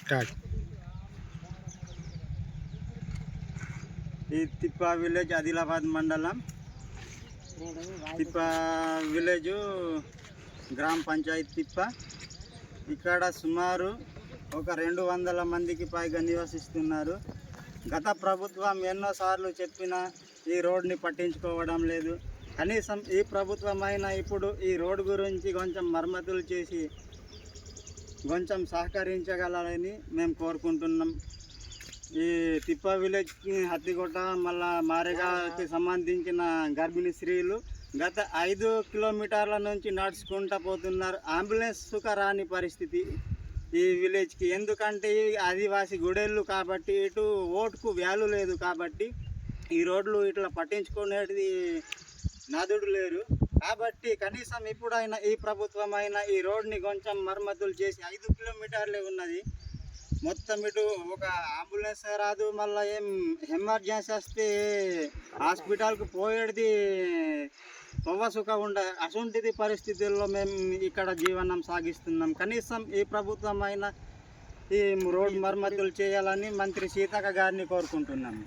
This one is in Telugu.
స్టార్ట్ ఈ తిప్ప విలేజ్ ఆదిలాబాద్ మండలం. తిప్ప విలేజ్ గ్రామ పంచాయతీ తిప్ప. ఇక్కడ సుమారు ఒక రెండు వందల మందికి పైగా నివసిస్తున్నారు. గత ప్రభుత్వం ఎన్నోసార్లు చెప్పినా ఈ రోడ్ని పట్టించుకోవడం లేదు. కనీసం ఈ ప్రభుత్వం అయినా ఇప్పుడు ఈ రోడ్ గురించి కొంచెం మరమ్మతులు చేసి కొంచెం సహకరించగలరని మేము కోరుకుంటున్నాం. ఈ తిప్ప విలేజ్కి హత్తికొట్ట మళ్ళా మారేగాకి సంబంధించిన గర్భిణీ స్త్రీలు గత ఐదు కిలోమీటర్ల నుంచి నడుచుకుంటూ పోతున్నారు. అంబులెన్స్ సుఖ రాని పరిస్థితి ఈ విలేజ్కి. ఎందుకంటే ఆదివాసి గుడెళ్ళు కాబట్టి ఇటు ఓటుకు వ్యాలు లేదు కాబట్టి ఈ రోడ్లు ఇట్లా పట్టించుకునేది నదుడు లేరు. కాబట్టి కనీసం ఇప్పుడైనా ఈ ప్రభుత్వం అయినా ఈ రోడ్ని కొంచెం మరమ్మతులు చేసి ఐదు కిలోమీటర్లే ఉన్నది. మొత్తం ఇటు ఒక అంబులెన్స్ రాదు మళ్ళీ ఏం ఎమర్జెన్సీ వస్తే హాస్పిటల్కి పోయేది తొవ్వ ఉండ అటువంటిది పరిస్థితుల్లో మేము ఇక్కడ జీవనం సాగిస్తున్నాం. కనీసం ఈ ప్రభుత్వం అయినా ఈ రోడ్ మరమ్మతులు చేయాలని మంత్రి సీతక్క గారిని కోరుకుంటున్నాము